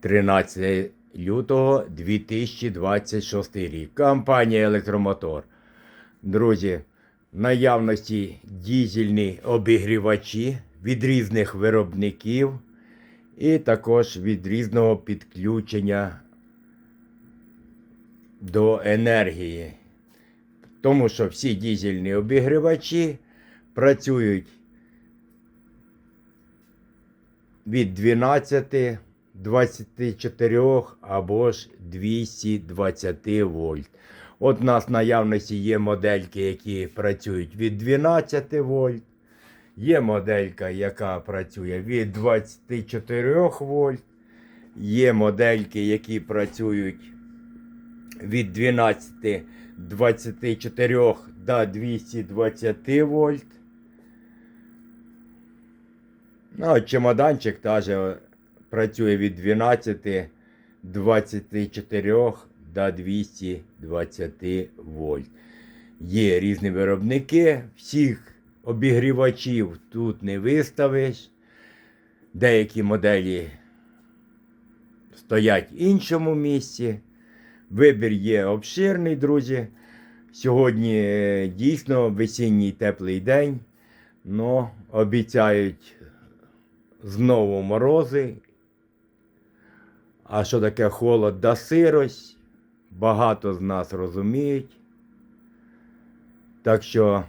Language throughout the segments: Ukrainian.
13 лютого 2026 рік. Компанія Електромотор. Друзі, наявності дізельні обігрівачі від різних виробників і також від різного підключення до енергії. Тому що всі дізельні обігрівачі працюють від 12, 24 або ж 220 вольт. От у нас в наявності є модельки, які працюють від 12 вольт. Є моделька, яка працює від 24 вольт. Є модельки, які працюють від 12 24 до 220 вольт. Ну, чемоданчик теж працює від 12 24 до 220 вольт. Є різні виробники, всіх обігрівачів тут не виставиш. Деякі моделі стоять в іншому місці. Вибір є обширний, друзі. Сьогодні е, дійсно весінній теплий день, але обіцяють знову морози. А що таке холод да сирость? Багато з нас розуміють. Так що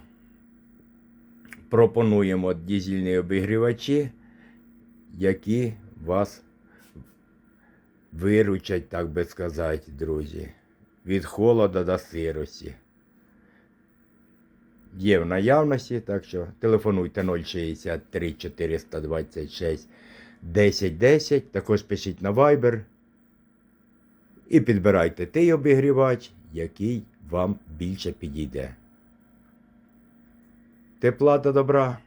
пропонуємо дізельні обігрівачі, які вас виручать, так би сказати, друзі, від холода до сирості. Є в наявності, так що телефонуйте 063 426 1010, також пишіть на Viber і підбирайте той обігрівач, який вам більше підійде. Тепла та добра.